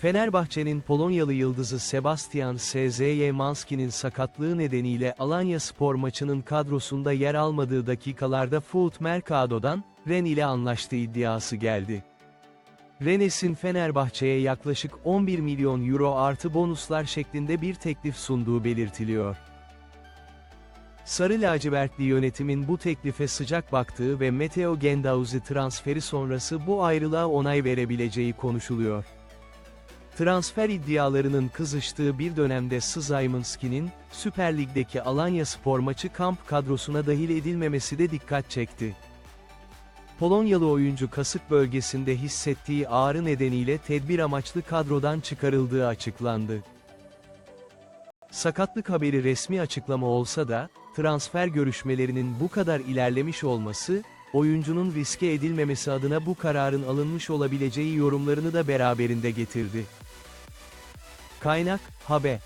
Fenerbahçe'nin Polonyalı yıldızı Sebastian Szymanski'nin sakatlığı nedeniyle Alanya Spor maçının kadrosunda yer almadığı dakikalarda Foot Mercado'dan, Ren ile anlaştığı iddiası geldi. Rennes'in Fenerbahçe'ye yaklaşık 11 milyon euro artı bonuslar şeklinde bir teklif sunduğu belirtiliyor. Sarı lacivertli yönetimin bu teklife sıcak baktığı ve Matteo Gendouzi transferi sonrası bu ayrılığa onay verebileceği konuşuluyor. Transfer iddialarının kızıştığı bir dönemde Szymanski'nin, Süper Lig'deki Alanya Spor maçı kamp kadrosuna dahil edilmemesi de dikkat çekti. Polonyalı oyuncu kasık bölgesinde hissettiği ağrı nedeniyle tedbir amaçlı kadrodan çıkarıldığı açıklandı. Sakatlık haberi resmi açıklama olsa da, transfer görüşmelerinin bu kadar ilerlemiş olması, oyuncunun riske edilmemesi adına bu kararın alınmış olabileceği yorumlarını da beraberinde getirdi. Kaynak, Haber.